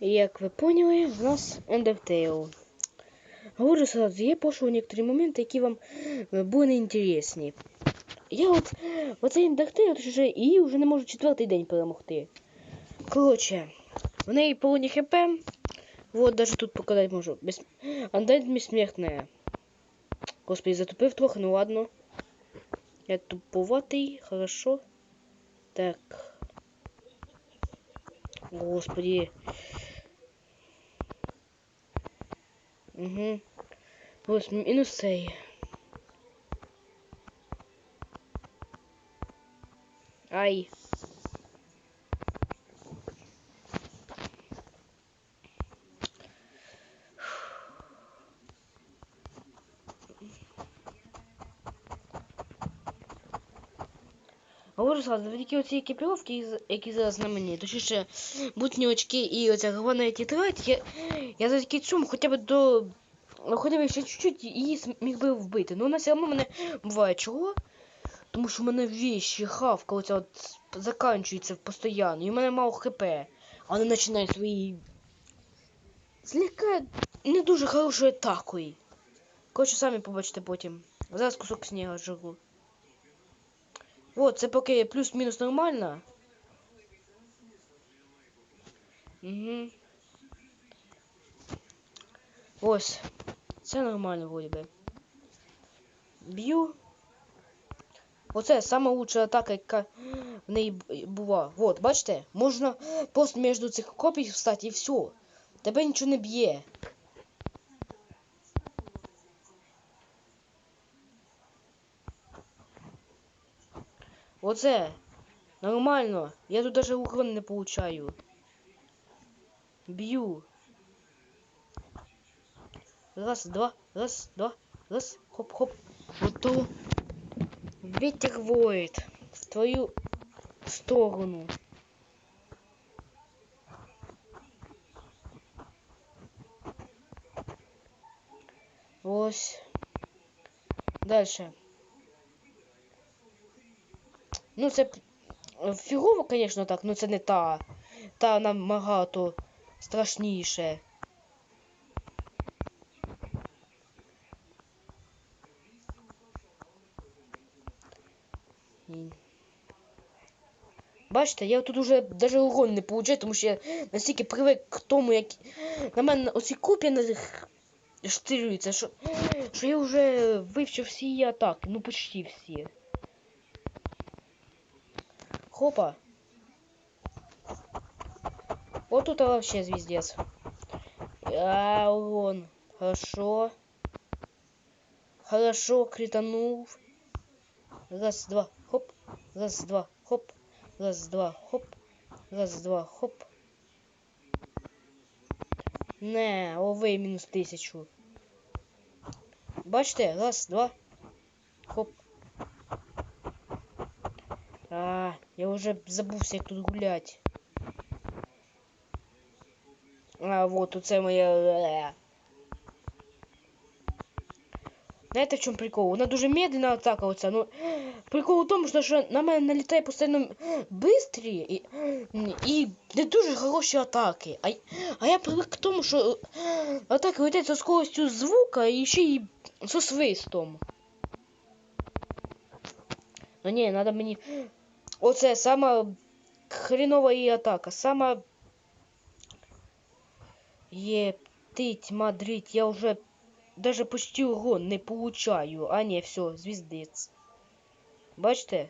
І як ви поняли, в нас Undertale. Говорю сразу, я пошел некоторые моменты, які вам е, були неінтересні. Я от оцей Undertale вже і вже не можу четвертий день перемогти. Коротше, в неї полоні хп. Вот даже тут показать можу. Бес... Андроид бессмертная. Господи, затупив трохи, ну ладно. Я туповатый, хорошо. Так. Господи. Угу. Ось мінус цей. Ай. Сразу, завдяки оцій екіпіровки, які- зараз на мені, точніше, бутні очки і оця головна тетрадь, я, я завдяки цьому хоча б до... ну, Хоча б ще чуть-чуть її зміг би вбити. Ну, вона все одно мене буває. Чого? Тому що в мене вещі, хавка оця от заканчується постійно, і в мене мало хп. А вона починає свої... Злегка не дуже хорошою атакою. Коротше, самі побачите потім. Зараз кусок снігу жиру. Вот, це поки плюс-мінус нормально. Угу. Ось. Це нормально вроде би. Б'ю. Оце сама лучша атака, яка в неї була. Вот, бачите? Можна просто між цих копій встати і все. Тебе нічого не б'є. Оце. Нормально. Я тут даже урон не получаю. Бью. Раз, два, раз, два, раз, хоп, хоп. Готово. Ветер воет в твою сторону. Ось. Дальше. Ну, це фігово, звісно, так, ну це не та. Та набагато страшніше. Бачите, я тут уже даже урон не получаю, тому що я настільки привик к тому, як на мене оці копії на них штирюються, що, що я вже вивчив всі атаки, ну почти всі. Хопа. Вот тут вообще звездец. А, урон. Хорошо. Хорошо, кританул. Раз, два, хоп. Раз, два, хоп. Раз, два, хоп. Раз, два, хоп. Не, овей мінус тисячу. Бачите? Раз, два. Хоп. А, я уже забувся, як тут гулять. А, вот, оце моя. е. Знаєте, в чому прикол? Вона дуже медленна атака оця. Ну, прикол у тому, що- що на мене налітає постійно бистрі і, і не дуже хороші атаки. А, а я привик к тому, що е, атаки летять зі скоростю звука і ще й зі свистом. Ну ні, надо мені. Оце сама хренова її атака. Сама. Ептыть, мадрить, я уже даже почти урон не получаю. А не, все, звіздець. Бачите?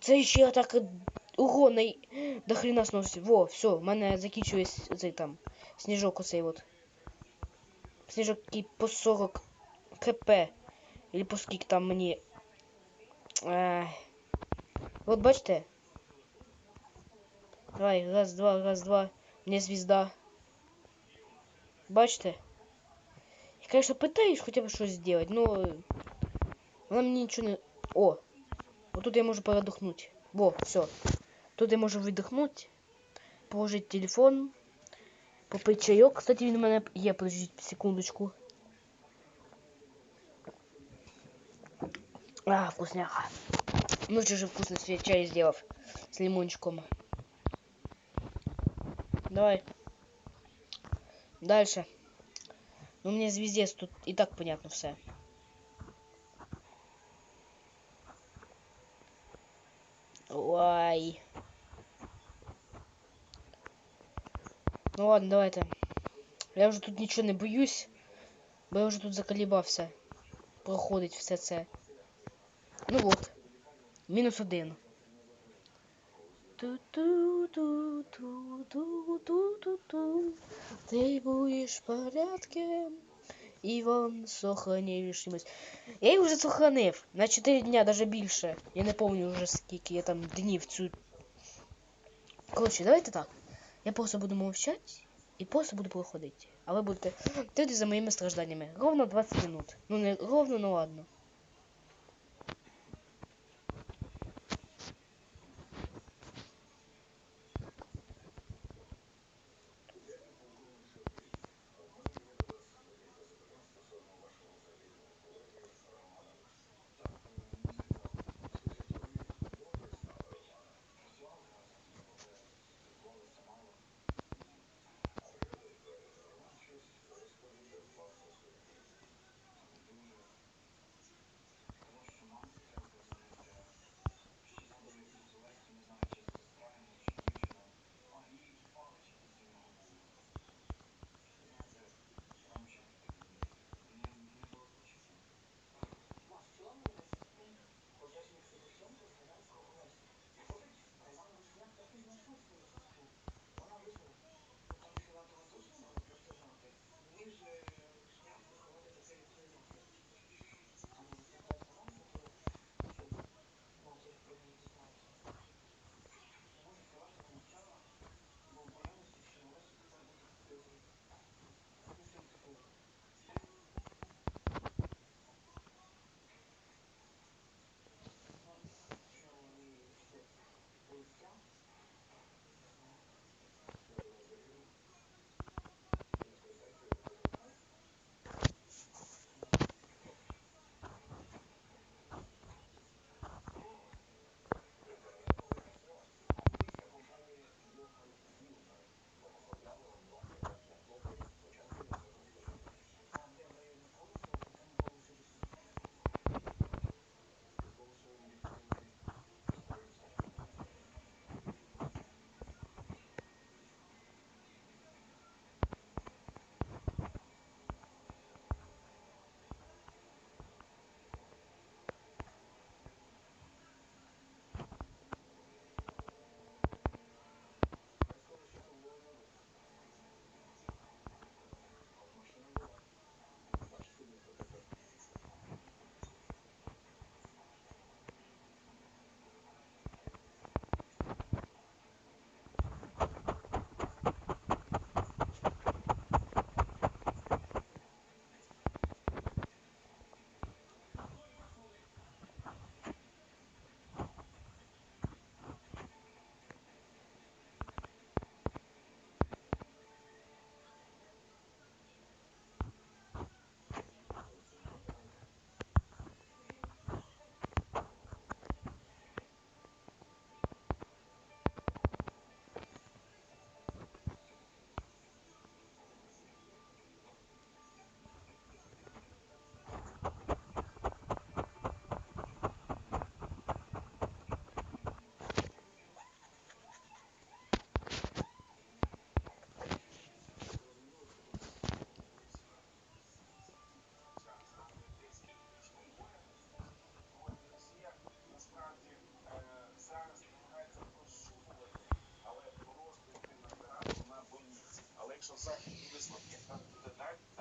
Це ще атака урона до хрена сносить. Во, все, в мене закінчується цей там сніжок оцей от. Сніжок який по 40 кп. Или по скільки там мені. Ай. Вот бачите? Давай, раз, два, раз, два. Мне звезда. Бачите? Я, конечно, пытаюсь хотя бы что сделать, но она мне ничего не... О! Вот тут я могу передохнуть. Во, все. Тут я можу видихнути, положить телефон, попити чайок. Кстати, він у мене є, секундочку. А, вкусняха. Ночью же вкусный себе чай сделав с лимончиком. Давай. Дальше. Ну, мне звездец, тут и так понятно все. Ой. Ну ладно, давайте. Я вже тут нічого не боюсь, бо я вже тут заколібався проходить все це. Ну от. Мінус один. Ту-ту-ту-ту-ту-ту-ту. Ты будешь в порядке. Іван, сохранившимось. Я їх вже сохранив на 4 дня, даже більше. Я не пам'ятаю вже скільки я там днів цю. Коротше, давайте так. Я просто буду мовчати і просто буду проходити. А ви будете слідити за моїми стражданнями. Ровно 20 минут. Ну не ровно, ну ладно.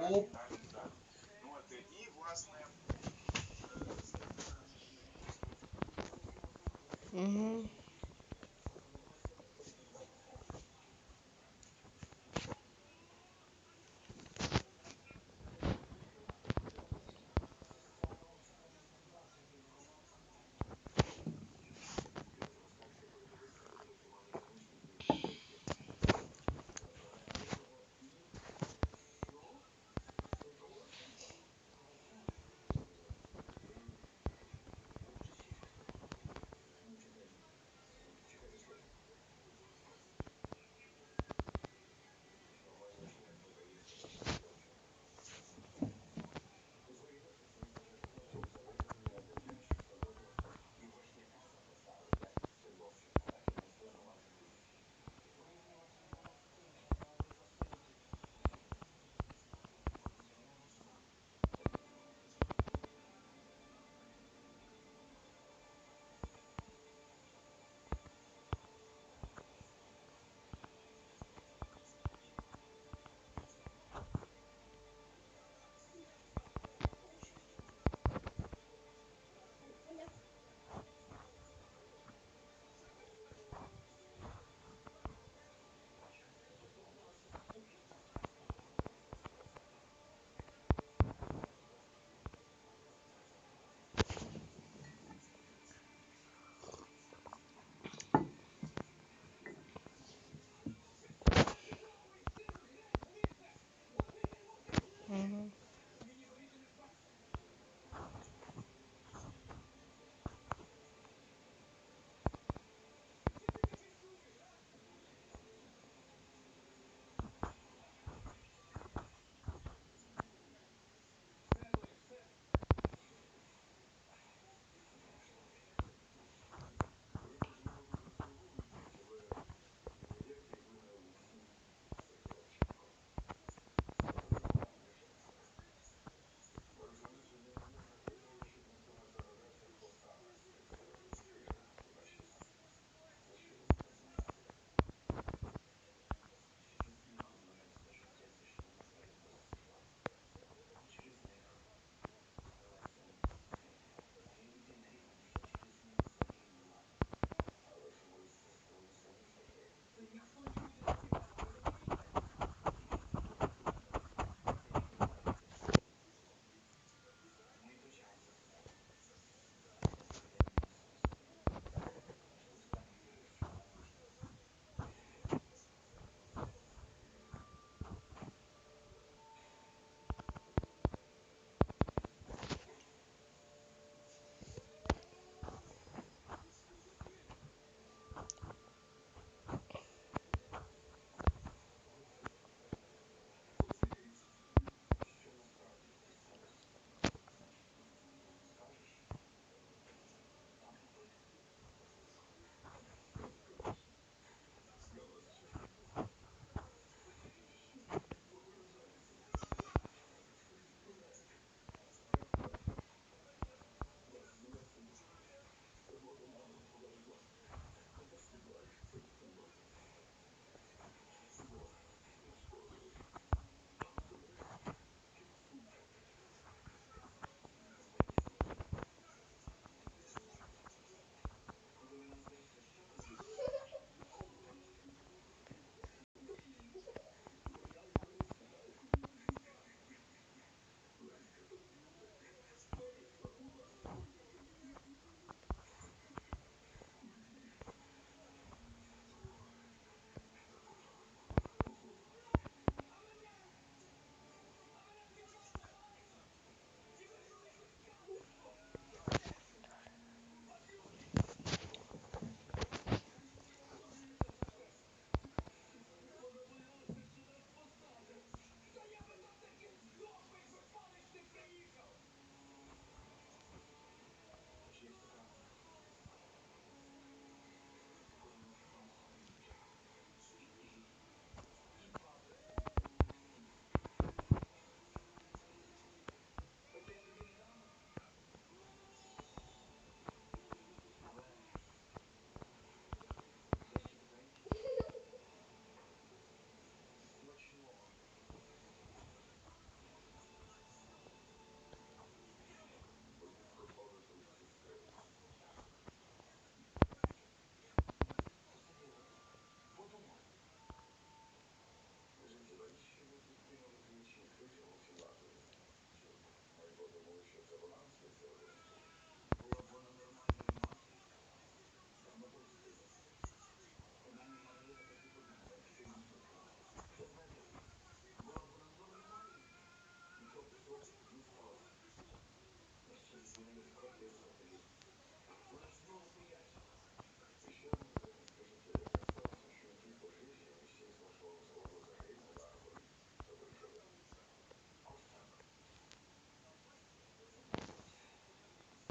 o